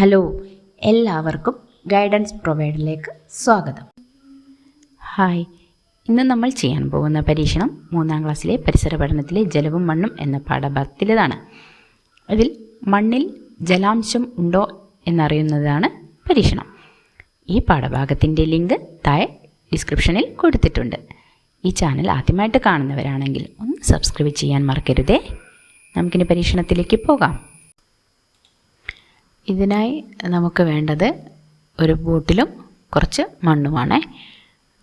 Hello എല്ലാവർക്കും guidance പ്രൊവൈഡറിലേക്ക് സ്വാഗതം. Hi. ഇന്ന് നമ്മൾ ചെയ്യാൻ പോകുന്ന പരീക്ഷണം മൂന്നാം ക്ലാസ്സിലെ പരിസര പഠനത്തിലെ ജലവും മണ്ണും എന്ന പാഠഭാഗത്തിലേതാണ്. അതിൽ മണ്ണിൽ ജലാംശം ഉണ്ടോ എന്നറിയുന്നതാണ് പരീക്ഷണം. ഈ പാഠഭാഗത്തിന്റെ ലിങ്ക് താഴെ ഡിസ്ക്രിപ്ഷനിൽ കൊടുത്തിട്ടുണ്ട്. ഈ ചാനൽ ആദ്യമായിട്ട് കാണുന്നവരാണെങ്കിൽ ഒന്ന് സബ്സ്ക്രൈബ് ചെയ്യാൻ മറക്കരുതേ. നമുക്കിനി പരീക്ഷണത്തിലേക്ക് പോകാം. ഇതിനായി നമുക്ക് വേണ്ടത് ഒരു ബോട്ടിലും കുറച്ച് മണ്ണുമാണ്.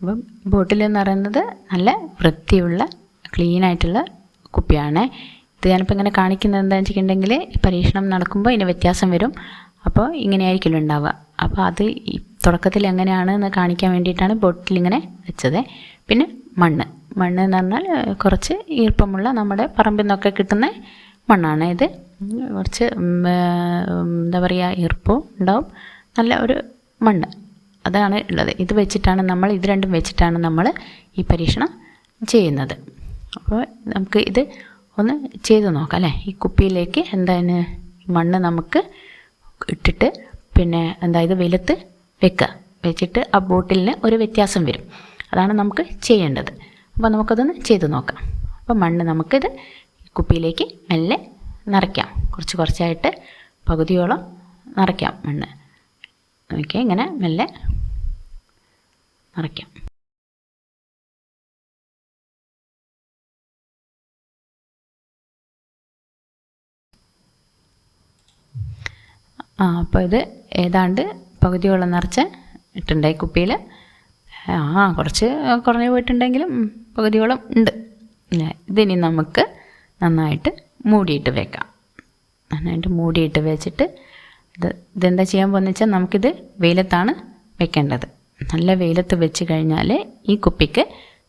അപ്പം ബോട്ടിൽ എന്ന് പറയുന്നത് നല്ല വൃത്തിയുള്ള ക്ലീൻ ആയിട്ടുള്ള കുപ്പിയാണ്. ഇത് ഞാനിപ്പോൾ ഇങ്ങനെ കാണിക്കുന്നത് എന്താണെന്ന് വെച്ചിട്ടുണ്ടെങ്കിൽ പരീക്ഷണം നടക്കുമ്പോൾ ഇതിന് വ്യത്യാസം വരും. അപ്പോൾ ഇങ്ങനെയായിരിക്കില്ല ഉണ്ടാവുക. അപ്പോൾ അത് തുടക്കത്തിൽ എങ്ങനെയാണ് എന്ന് കാണിക്കാൻ വേണ്ടിയിട്ടാണ് ബോട്ടിൽ ഇങ്ങനെ വെച്ചത്. പിന്നെ മണ്ണ്. മണ്ണ് എന്ന് പറഞ്ഞാൽ കുറച്ച് ഈർപ്പമുള്ള നമ്മുടെ പറമ്പിൽ നിന്നൊക്കെ കിട്ടുന്ന മണ്ണാണ് ഇത്. കുറച്ച് എന്താ പറയുക ഈർപ്പവും ഉണ്ടാവും. നല്ല ഒരു മണ്ണ് അതാണ് ഉള്ളത്. ഇത് വെച്ചിട്ടാണ് നമ്മൾ ഇത് രണ്ടും വെച്ചിട്ടാണ് നമ്മൾ ഈ പരീക്ഷണം ചെയ്യുന്നത്. അപ്പോൾ നമുക്ക് ഇത് ഒന്ന് ചെയ്ത് നോക്കാം അല്ലേ? ഈ കുപ്പിയിലേക്ക് എന്താണ് മണ്ണ് നമുക്ക് ഇട്ടിട്ട് പിന്നെ എന്താ ഇത് വെയിലത്ത് വെക്കുക. വെച്ചിട്ട് ആ ബോട്ടിലിന് ഒരു വ്യത്യാസം വരും. അതാണ് നമുക്ക് ചെയ്യേണ്ടത്. അപ്പോൾ നമുക്കതൊന്ന് ചെയ്ത് നോക്കാം. അപ്പോൾ മണ്ണ് നമുക്കിത് കുപ്പിയിലേക്ക് മെല്ലെ നിറയ്ക്കാം. കുറച്ച് കുറച്ചായിട്ട് പകുതിയോളം നിറയ്ക്കാം മണ്ണ്. ഓക്കെ ഇങ്ങനെ മെല്ലെ നിറയ്ക്കാം. ആ അപ്പോൾ ഇത് ഏതാണ്ട് പകുതിയോളം നിറച്ച് ഇട്ടുണ്ടായി കുപ്പിയിൽ ആ കുറച്ച് കുറഞ്ഞു പോയിട്ടുണ്ടെങ്കിലും പകുതിയോളം ഉണ്ട്? ഇതിനി നമുക്ക് നന്നായിട്ട് മൂടിയിട്ട് വെക്കാം. നന്നായിട്ട് മൂടിയിട്ട് വെച്ചിട്ട് ഇത് ഇതെന്താ ചെയ്യാൻ പോകുന്നത് വെച്ചാൽ നമുക്കിത് വെയിലത്താണ് വെക്കേണ്ടത്. നല്ല വെയിലത്ത് വെച്ച് കഴിഞ്ഞാൽ ഈ കുപ്പിക്ക്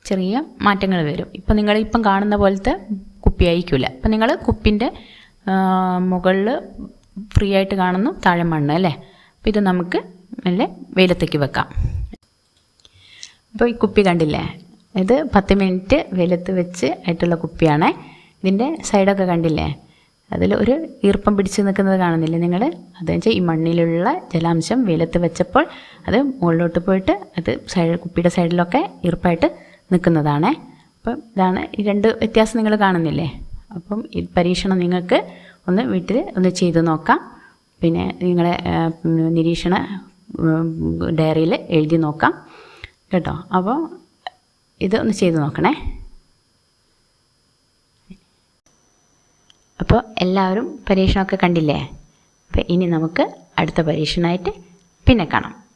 ചെറിയ മാറ്റങ്ങൾ വരും. ഇപ്പം നിങ്ങൾ ഇപ്പം കാണുന്ന പോലത്തെ കുപ്പി ആയിരിക്കില്ല അപ്പം നിങ്ങൾ കുപ്പിന്റെ മുകളിൽ ഫ്രീ ആയിട്ട് കാണുന്നു താഴെ മണ്ണ് അല്ലേ? അപ്പോൾ ഇത് നമുക്ക് നല്ല വെയിലത്തേക്ക് വെക്കാം. അപ്പോൾ ഈ കുപ്പി കണ്ടില്ലേ? ഇത് പത്ത് മിനിറ്റ് വെയിലത്ത് വെച്ച് ആയിട്ടുള്ള കുപ്പിയാണ്. ഇതിന്റെ സൈഡൊക്കെ കണ്ടില്ലേ? അതിൽ ഒരു ഈർപ്പം പിടിച്ച് നിൽക്കുന്നത് കാണുന്നില്ലേ നിങ്ങൾ അതെന്ന് വെച്ചാൽ ഈ മണ്ണിലുള്ള ജലാംശം വെയിലത്ത് വെച്ചപ്പോൾ അത് മുകളിലോട്ട് പോയിട്ട് അത് സൈഡ് കുപ്പിയുടെ സൈഡിലൊക്കെ ഈർപ്പായിട്ട് നിൽക്കുന്നതാണേ. അപ്പം ഇതാണ് ഈ രണ്ട് വ്യത്യാസം നിങ്ങൾ കാണുന്നില്ലേ? അപ്പം ഈ പരീക്ഷണം നിങ്ങൾക്ക് ഒന്ന് വീട്ടിൽ ഒന്ന് ചെയ്ത് നോക്കാം. പിന്നെ നിങ്ങളെ നിരീക്ഷണ ഡയറിയിൽ എഴുതി നോക്കാം. കേട്ടോ? അപ്പോൾ ഇത് ഒന്ന് ചെയ്ത് നോക്കണേ. അപ്പോൾ എല്ലാവരും പരീക്ഷണമൊക്കെ കണ്ടില്ലേ? അപ്പോൾ ഇനി നമുക്ക് അടുത്ത പരീക്ഷണമായിട്ട് പിന്നെ കാണാം.